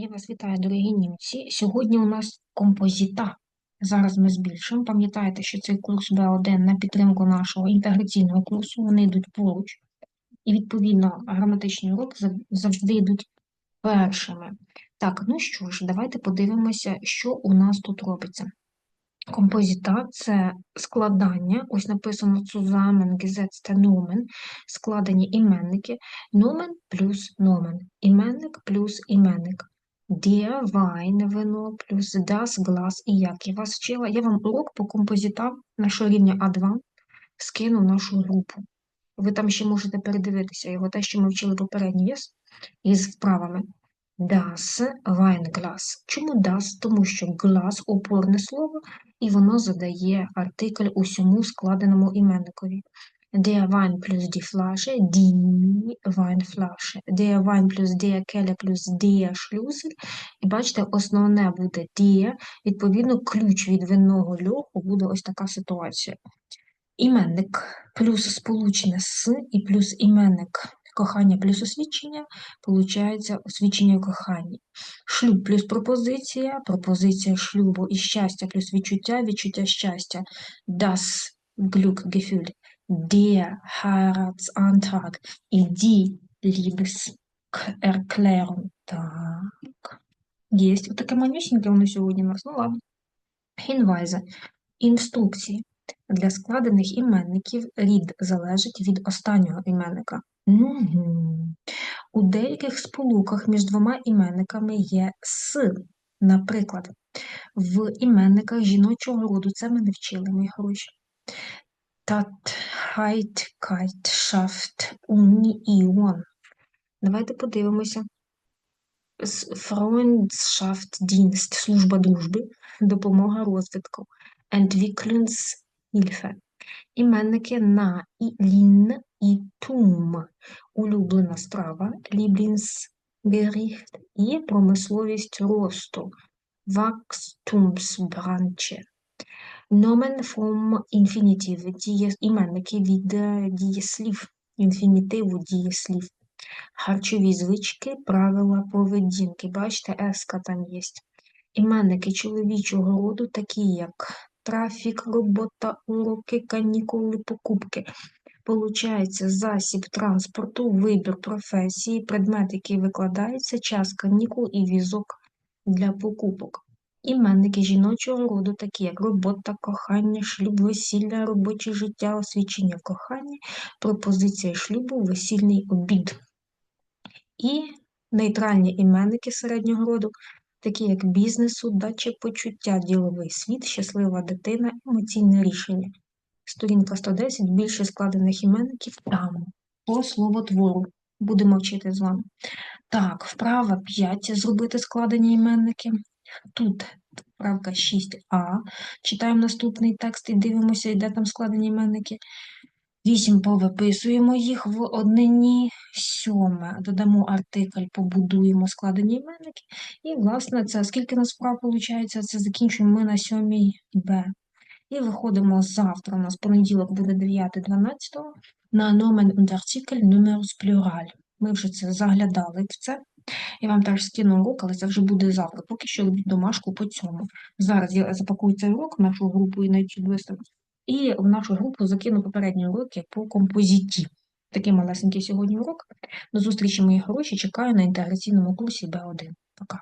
Я вас вітаю, дорогі німці. Сьогодні у нас композита. Зараз ми збільшимо. Пам'ятаєте, що цей курс Б1 на підтримку нашого інтеграційного курсу, вони йдуть поруч. І, відповідно, граматичні уроки завжди йдуть першими. Так, ну що ж, давайте подивимося, що у нас тут робиться. Композита – це складання, ось написано zusammen gesetzte Nomen, складені іменники, Nomen плюс Nomen, іменник плюс іменник. Der Wein, вино, плюс das Glas і як я вас вчила. Я вам урок по композитам нашого рівня А2 скину в нашу групу. Ви там ще можете передивитися його, те, що ми вчили попередній віз із вправами. Das Weinglas. Чому das? Тому що glass – опорне слово, і воно задає артикль усьому складеному іменникові. Der Wein плюс die Flasche, die Weinflasche. Der Wein плюс der Keller плюс der Schlüssel. І бачите, основне буде der, відповідно, ключ від винного льоху буде ось така ситуація. Іменник плюс сполучне з і плюс іменник кохання плюс освідчення, получається освідчення кохання. Шлюб плюс пропозиція, пропозиція шлюбу і щастя плюс відчуття, відчуття щастя. Das Glückgefühl, der Heiratsantrag і die Liebeserklärung. Так. Єсть. Отаке манюсіньке воно сьогодні у нас. Ну ладно. Hinweise. Інструкції. Для складених іменників рід залежить від останнього іменника. Мгм. У деяких сполуках між двома іменниками є с. Наприклад, в іменниках жіночого роду, це ми не вчили, мої хороші. Tatheitkeit, Union. Давайте подивимося. С- Freundschaft, Dienst, служба дружби, допомога розвитку. Entwicklungshilfe. Іменники на і лін і тум. Улюблена страва, Lieblingsgericht і промисловість росту. Wachstumsbranche. Nomen vom Infinitiv, діє, іменники від дієслів, інфінітиву дієслів. Харчові звички, правила поведінки. Бачите, еска там є. Іменники чоловічого роду, такі як трафік, робота, уроки, канікули, покупки. Получається засіб транспорту, вибір професії, предмет, який викладається, час канікул і візок для покупок. Іменники жіночого роду, такі як робота, кохання, шлюб, весілля, робоче життя, освідчення в коханні, пропозиція шлюбу, весільний обід. І нейтральні іменники середнього роду, такі як бізнесу, дача почуття, діловий світ, щаслива дитина, емоційне рішення. Сторінка 110, більше складених іменників там, по словотвору. Будемо вчити з вами. Так, вправа 5, зробити складені іменники. Тут вправка 6а. Читаємо наступний текст і дивимося, де там складені іменники. 8 повиписуємо їх в однині. Сьоме додамо артикль, побудуємо складені іменники. І, власне, це скільки нас вправ виходить, це закінчуємо ми на 7 Б. І виходимо завтра, у нас понеділок буде 9-12 на und Artikel numerus plural. Ми вже це заглядали в це. Я вам теж скину урок, але це вже буде завтра. Поки що робіть домашку по цьому. Зараз я запакую цей урок в нашу групу і на YouTube виставлю. І в нашу групу закину попередні уроки по композиті. Такий малесенький сьогодні урок. До зустрічі, мої хороші. Чекаю на інтеграційному курсі Б1. Пока.